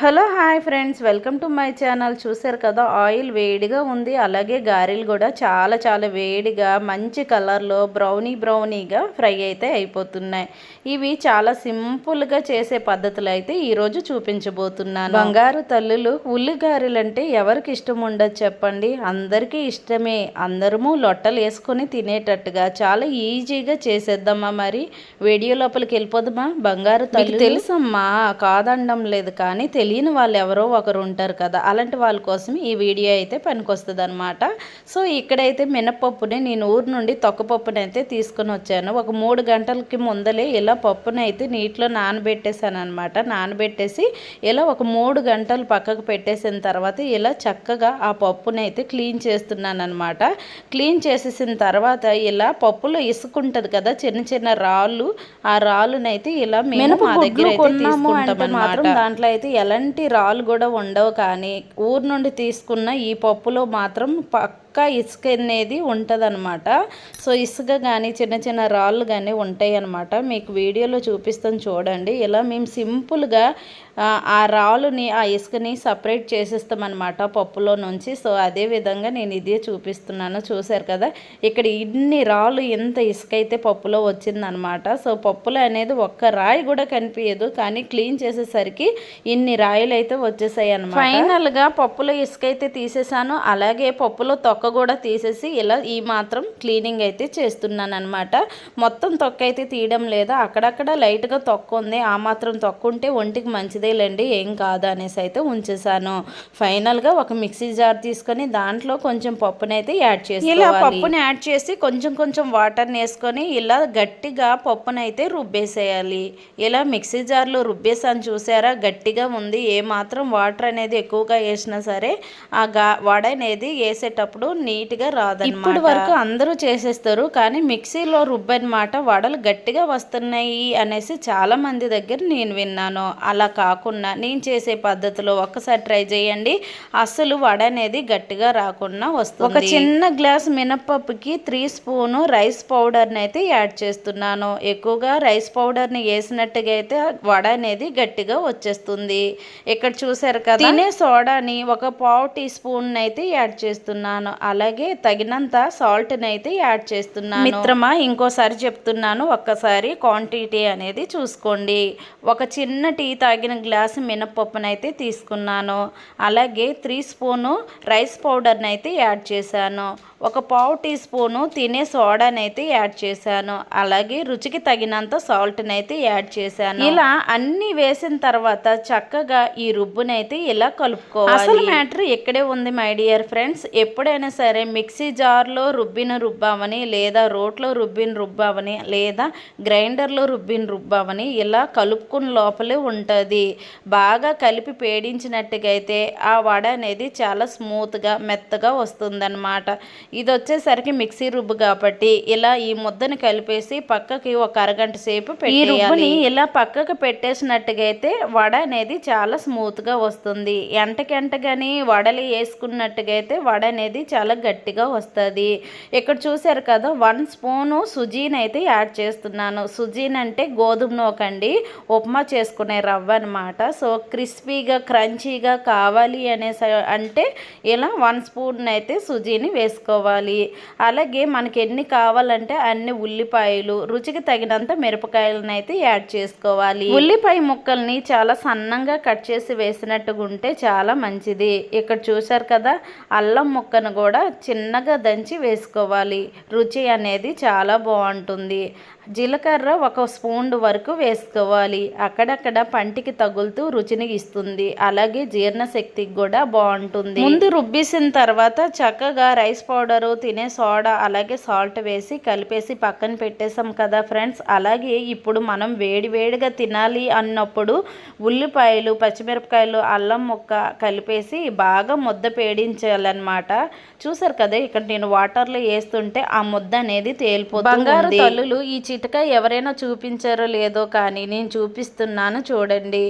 Hello hi friends. Welcome to my channel. చూసారు కదా oil వేడిగా ఉంది. అలాగే గారెలు కూడా చాలా చాలా వేడిగా మంచి కలర్లో బ్రౌనీ బ్రౌనీగా ఫ్రై అయితే అయిపోతున్నాయి. ఇవి చాలా సింపుల్గా చేసే పద్ధతులు అయితే ఈరోజు చూపించబోతున్నాను. బంగారు తల్లులు ఉల్లి గారెలు అంటే ఎవరికి ఇష్టం ఉండదు చెప్పండి. అందరికీ ఇష్టమే. అందరము లొట్టలు వేసుకొని తినేటట్టుగా. చాలా ఈజీగా చేసేద్దామా మరి. వీడియో లోపలికి వెళ్ళిపోదామా బంగారు తల్లి తెలుసమ్మా కాదండం లేదు కానీ తెలియని వాళ్ళు ఎవరో ఒకరు ఉంటారు కదా అలాంటి వాళ్ళ కోసం ఈ వీడియో అయితే పనికొస్తుంది అనమాట సో ఇక్కడైతే మినపప్పుని నేను ఊరు నుండి తొక్కపప్పుని అయితే తీసుకొని వచ్చాను. ఒక మూడు గంటలకి ముందలే ఇలా పప్పుని అయితే నీటిలో నానబెట్టేశాను అనమాట నానబెట్టేసి ఇలా ఒక మూడు గంటలు పక్కకు పెట్టేసిన తర్వాత ఇలా చక్కగా ఆ పప్పుని అయితే క్లీన్ చేస్తున్నాను అనమాట క్లీన్ చేసేసిన తర్వాత ఇలా పప్పులో ఇసుకుంటది కదా చిన్న చిన్న రాళ్ళు ఆ రాళ్ళనైతే ఇలా మేము మా దగ్గర అయితే తీసుకుంటాం దాంట్లో అయితే ఎలాంటి రాళ్ళు కూడా ఉండవు కానీ ఊరు నుండి తీసుకున్న ఈ పప్పులో మాత్రం పక్కా ఇసుక అనేది ఉంటుందన్నమాట. సో ఇసుక కానీ చిన్న చిన్న రాళ్ళు కానీ ఉంటాయి అన్నమాట మీకు వీడియోలో చూపిస్తాను చూడండి. ఇలా మేము సింపుల్గా ఆ రాళ్ళుని ఆ ఇసుకని సపరేట్ చేసేస్తామన్నమాట పప్పులో నుంచి. సో అదే విధంగా నేను ఇదే చూపిస్తున్నాను. చూశారు కదా? ఇక్కడ ఇన్ని రాళ్ళు ఎంత ఇసుక అయితే పప్పులో వచ్చిందనమాట సో పప్పులో అనేది ఒక్క రాయి కూడా కనిపించదు. కానీ క్లీన్ చేసేసరికి ఇన్ని రాయిలు అయితే వచ్చేసాయి అనమాట ఫైనల్గా పప్పులో ఇసుక అయితే తీసేసాను. అలాగే పప్పులో తొక్క కూడా తీసేసి ఇలా ఈ మాత్రం క్లీనింగ్ అయితే చేస్తున్నాను అనమాట మొత్తం తొక్క అయితే తీయడం లేదు. అక్కడక్కడ లైట్గా తొక్క ఉంది. ఆ మాత్రం తొక్క ఉంటే ఒంటికి మంచిది. మంచిదేలేండి ఏం కాదు అనేసి అయితే ఉంచేసాను ఫైనల్గా ఒక మిక్సీ జార్ తీసుకొని దాంట్లో కొంచెం పప్పుని అయితే యాడ్ చేసి ఇలా పప్పుని యాడ్ చేసి కొంచెం కొంచెం వాటర్ని వేసుకొని ఇలా గట్టిగా పప్పుని అయితే రుబ్బేసేయాలి. ఇలా మిక్సీ జార్లో రుబ్బేసాను చూసారా? గట్టిగా ఉంది. ఏ మాత్రం వాటర్ అనేది ఎక్కువగా వేసినా సరే ఆ గా వడ అనేది వేసేటప్పుడు నీట్గా రాదు ఇప్పుడు వరకు అందరూ చేసేస్తారు కానీ మిక్సీలో రుబ్బనమాట వడలు గట్టిగా వస్తున్నాయి అనేసి చాలా మంది దగ్గర నేను విన్నాను. అలా కాకుండా నేను చేసే పద్ధతిలో ఒక్కసారి ట్రై చేయండి. అసలు వడ అనేది గట్టిగా రాకుండా వస్తుంది. ఒక చిన్న గ్లాస్ మినపప్పుకి త్రీ స్పూను రైస్ పౌడర్ని అయితే యాడ్ చేస్తున్నాను. ఎక్కువగా రైస్ పౌడర్ని వేసినట్టుగా అయితే వడ అనేది గట్టిగా వచ్చేస్తుంది. ఇక్కడ చూసారు కదా? తినే సోడాని ఒక పావు టీ స్పూన్ అయితే యాడ్ చేస్తున్నాను. అలాగే తగినంత సాల్ట్ని అయితే యాడ్ చేస్తున్నాను. మిత్రమా ఇంకోసారి చెప్తున్నాను. ఒక్కసారి క్వాంటిటీ అనేది చూసుకోండి. ఒక చిన్న టీ తాగిన గ్లాసు మినప్పప్పునైతే తీసుకున్నాను. అలాగే త్రీ స్పూను రైస్ పౌడర్ని అయితే యాడ్ చేశాను. ఒక పావు టీ స్పూను తినే సోడానైతే యాడ్ చేశాను. అలాగే రుచికి తగినంత సాల్ట్నైతే యాడ్ చేశాను. ఇలా అన్ని వేసిన తర్వాత చక్కగా ఈ రుబ్బునైతే ఇలా కలుపుకోవాలి. అసలు మ్యాటర్ ఇక్కడే ఉంది మై డియర్ ఫ్రెండ్స్. ఎప్పుడైనా సరే మిక్సీ జార్లో రుబ్బిన రుబ్బావని లేదా రోట్లో రుబ్బిన రుబ్బావని లేదా గ్రైండర్లో రుబ్బిన రుబ్బావని ఇలా కలుపుకున్న లోపలే ఉంటుంది. బాగా కలిపి పేడించినట్టుగా అయితే ఆ వడ అనేది చాలా స్మూత్గా మెత్తగా వస్తుందన్నమాట. ఇది వచ్చేసరికి మిక్సీ రుబ్బు కాబట్టి ఇలా ఈ ముద్దని కలిపేసి పక్కకి ఒక అరగంట సేపు ఈ రుబ్బుని ఇలా పక్కకు పెట్టేసినట్టుగా అయితే వడ అనేది చాలా స్మూత్గా వస్తుంది. ఎంటకెంటగాని వడలు వేసుకున్నట్టుగా అయితే వడ అనేది చాలా గట్టిగా వస్తుంది. ఇక్కడ చూసారు కదా వన్ స్పూను సుజీని అయితే యాడ్ చేస్తున్నాను. సుజీన్ అంటే గోధుమ నూకండి ఉప్మా చేసుకునే రవ్వ అనమాట సో క్రిస్పీగా క్రంచీగా కావాలి అనేసి అంటే ఇలా వన్ స్పూన్ అయితే సుజీని వేసుకోవాలి. అలాగే మనకి ఎన్ని కావాలంటే అన్ని ఉల్లిపాయలు రుచికి తగినంత మిరపకాయలను అయితే యాడ్ చేసుకోవాలి. ఉల్లిపాయ ముక్కల్ని చాలా సన్నంగా కట్ చేసి వేసినట్టుగా ఉంటే చాలా మంచిది. ఇక్కడ చూసారు కదా అల్లం ముక్కను కూడా చిన్నగా దంచి వేసుకోవాలి. రుచి అనేది చాలా బాగుంటుంది. జీలకర్ర ఒక స్పూన్ వరకు వేసుకోవాలి. అక్కడక్కడ పంటికి తగులుతూ రుచిని ఇస్తుంది. అలాగే జీర్ణశక్తికి కూడా బాగుంటుంది. ముందు రుబ్బేసిన తర్వాత చక్కగా రైస్ పౌడర్ తినే సోడా అలాగే సాల్ట్ వేసి కలిపేసి పక్కన పెట్టేసాం కదా ఫ్రెండ్స్. అలాగే ఇప్పుడు మనం వేడి వేడిగా తినాలి అన్నప్పుడు ఉల్లిపాయలు పచ్చిమిరపకాయలు అల్లం ముక్క కలిపేసి బాగా ముద్ద పేడించాలన్నమాట. చూసారు కదా ఇక్కడ నేను వాటర్లో వేస్తుంటే ఆ ముద్ద అనేది తేలిపోతుంది బంగారు తల్లులు ఈ చిటక ఎవరైనా చూపించారో లేదో కానీ నేను చూపిస్తున్నాను చూడండి.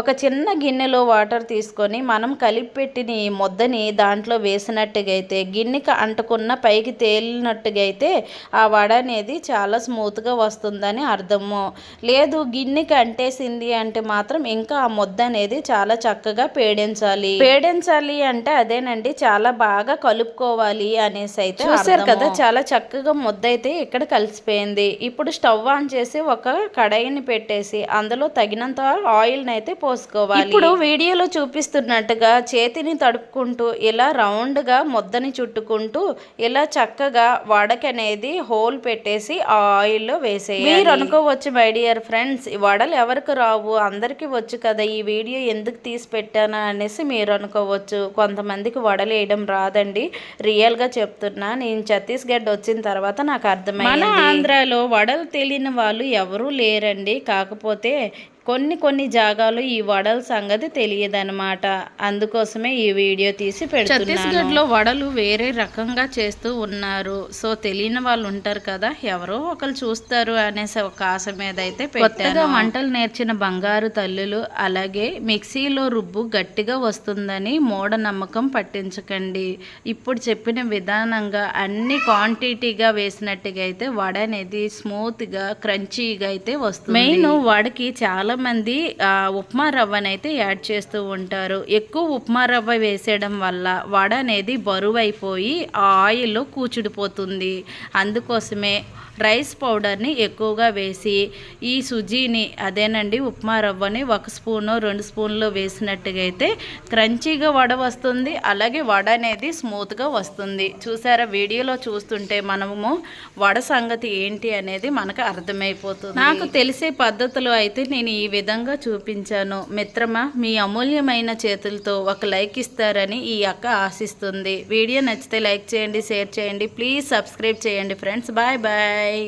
ఒక చిన్న గిన్నెలో వాటర్ తీసుకొని మనం కలిపి పెట్టిన ఈ ముద్దని దాంట్లో వేసినట్టుగా అయితే గిన్నెకి అంటుకున్న పైకి తేలినట్టుగా అయితే ఆ వడ అనేది చాలా స్మూత్గా వస్తుందని అర్థము. లేదు గిన్నెకి అంటేసింది అంటే మాత్రం ఇంకా ఆ ముద్ద అనేది చాలా చక్కగా పేడించాలి. పేడించాలి అంటే అదేనండి చాలా బాగా కలుపుకోవాలి అనేసి అయితే చూసారు కదా చాలా చక్కగా ముద్ద అయితే ఇక్కడ కలిసిపోయింది. ఇప్పుడు స్టవ్ ఆన్ చేసి ఒక కడాయిని పెట్టేసి అందులో తగినంత ఆయిల్ అయితే పోసుకోవాలి. ఇప్పుడు వీడియోలో చూపిస్తున్నట్టుగా చేతిని తడుపుకుంటూ ఇలా రౌండ్గా ముద్దని చుట్టుకుంటూ ఇలా చక్కగా వడకి అనేది హోల్ పెట్టేసి ఆ ఆయిల్లో వేసేయాలి. మీరు అనుకోవచ్చు మై డియర్ ఫ్రెండ్స్ ఈ వడలు ఎవరికి రావు? అందరికీ వచ్చు కదా ఈ వీడియో ఎందుకు తీసి పెట్టానా అనేసి మీరు అనుకోవచ్చు. కొంతమందికి వడలు వేయడం రాదండి. రియల్గా చెప్తున్నా నేను ఛత్తీస్గఢ్ వచ్చిన తర్వాత నాకు అర్థమైంది. మన ఆంధ్రాలో వడలు తెలియని వాళ్ళు ఎవరూ లేరండి. కాకపోతే కొన్ని కొన్ని జాగాలు ఈ వడల సంగతి తెలియదన్నమాట. అందుకోసమే ఈ వీడియో తీసి పెడుతున్నాను. ఛత్తీస్గఢ్లో వడలు వేరే రకంగా చేస్తూ ఉన్నారు. సో తెలియని వాళ్ళు ఉంటారు కదా ఎవరో ఒకరు చూస్తారు అనేసి ఒక ఆశ మీద అయితే కొత్తగా వంటలు నేర్చిన బంగారు తల్లులు అలాగే మిక్సీలో రుబ్బు గట్టిగా వస్తుందని మూఢనమ్మకం పట్టించకండి. ఇప్పుడు చెప్పిన విధానంగా అన్ని క్వాంటిటీగా వేసినట్టుగా అయితే వడ అనేది స్మూత్గా క్రంచీగా అయితే వస్తుంది. మెయిన్ వడకి చాలా చాలామంది ఉప్మా రవ్వనైతే యాడ్ చేస్తూ ఉంటారు. ఎక్కువ ఉప్మా రవ్వ వేసేయడం వల్ల వడ అనేది బరువు అయిపోయి ఆ ఆయిల్లో కూచుడిపోతుంది. అందుకోసమే రైస్ పౌడర్ని ఎక్కువగా వేసి ఈ సుజీని అదేనండి ఉప్మా రవ్వని ఒక స్పూను రెండు స్పూన్లు వేసినట్టుగా అయితే క్రంచీగా వడ వస్తుంది. అలాగే వడ అనేది స్మూత్గా వస్తుంది. చూసారా వీడియోలో చూస్తుంటే మనము వడ సంగతి ఏంటి అనేది మనకు అర్థమైపోతుంది. నాకు తెలిసే పద్ధతులు అయితే నేను ఈ విధంగా చూపించాను. మిత్రమా మీ అమూల్యమైన చేతులతో ఒక లైక్ ఇస్తారని ఈ అక్క ఆశిస్తుంది. వీడియో నచ్చితే లైక్ చేయండి షేర్ చేయండి. ప్లీజ్ సబ్స్క్రైబ్ చేయండి ఫ్రెండ్స్. Bye bye.